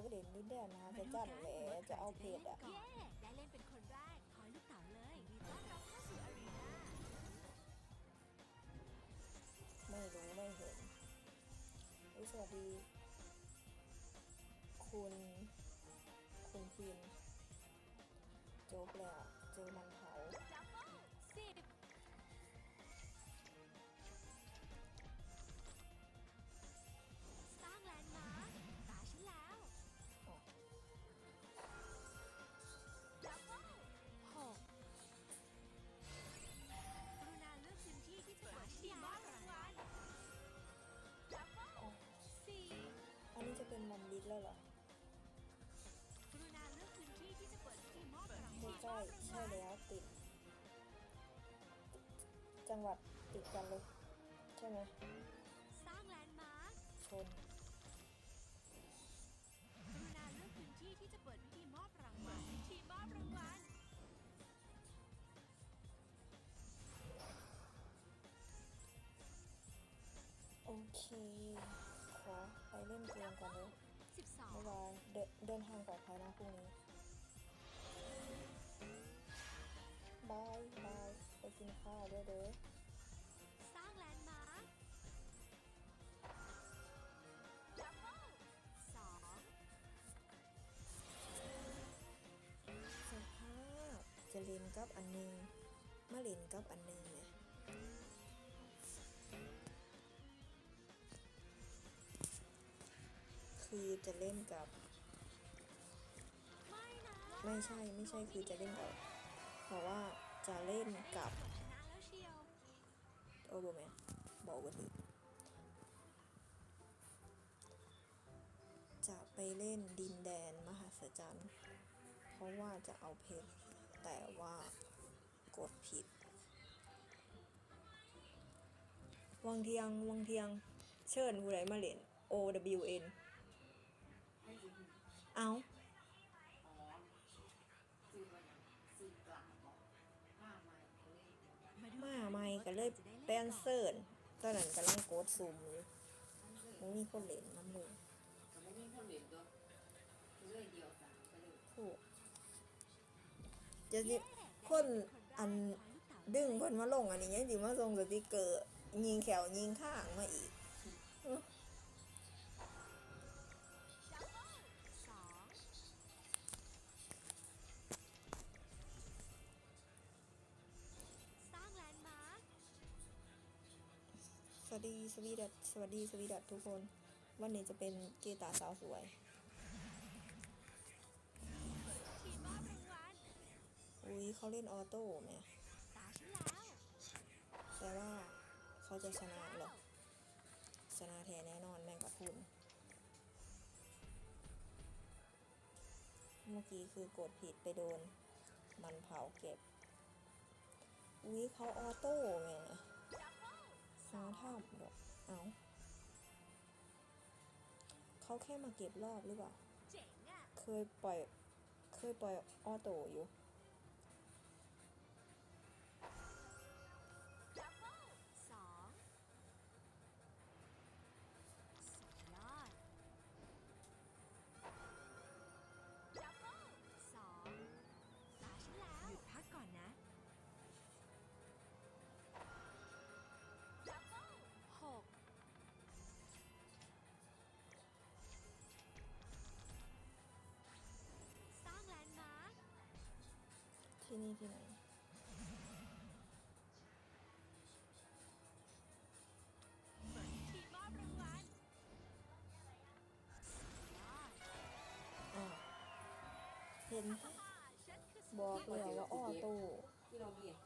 ไปเล่นดินแดนมหาจะจันแหละจะเอาเพจอะเย้ได้เล่นเป็นคนแรกคอยลูกเต๋าเลยยินดีต้อนรับเข้าสู่อารีนาไม่รู้ไม่เห็นอุ๊ยสวัสดี คุณ คุณพิมพ์จบแล้วเจอมัน เป็นมอมลิสแล้วเหรอไม่ใช่ใช่แล้วติด จังหวัดติดกันเลย ใช่ไหมสร้างแลนด์มาร์คชนกรุณาเลือกพื้นที่ที่จะเปิดพิธีมอบรางวัลพิธีมอบรางวัลโอเค ไปเล่นเกมก่อนเลยสิบสองบ๊ายบายเดินเดินทางปลอดภัยนะพรุ่งนี้บายบายไปกินข้าวด้วยเด้อสร้างแลนด์มาร์คดับเบิ้ลสองสภาพจะเล่นกับอันหนึงมาเล่นกับอันหนึงเนี่ย คือจะเล่นกับ ไม่ใช่ไม่ใช่คือจะเล่นกับเพราะว่าจะเล่นกับโอ้โหแมนบอกว่าถือจะไปเล่นดินแดนมหัศจรรย์ เพราะว่าจะเอาเพชรแต่ว่ากดผิด วังเทียง วังเทียง เชิญผู้ใดมาเล่น O W N เอาอ๋อซื้อมาอย่างซื้อกลับบอกผ้าใหม่เขาเล่นมาใหม่ก็เลยแปลนเซิร์นตอนนั้นกำลังกดซูมอยู่มันมีคนเล่นน้ำเลยแต่ไม่มีคนเหรียญตัวเล่นเดียวสามไปเลยถูกจะสิคนอันดึงเพิ่นมาลงอันนี้ยังสิมาส่งสติกเกอร์ ยิงแขวยิงข้างมาอีก ดีสวีดัตสวัสดีสวีดัตทุกคน วันนี้จะเป็นเกตาสาวสวยอุ้ยเขาเล่นออโต้แหม่แต่ว่าเขาจะชนะหรอชนะแท้แน่นอนแม่งกับคุณเมื่อกี้คือกดผิดไปโดน มันเผาเก็บอุ้ยเขาออโต้ไงดับ เอาเขาแค่มาเก็บรอบหรือเปล่าเจ๋งอะเคยปล่อย เคยปล่อยออโต้อยู่ ที่นี่ที่ไหน ทีมมอบรางวัลยอดอ้าวเห็นฮ่าฉันคือบอกเลยว่าออโต้ที่เราเรียน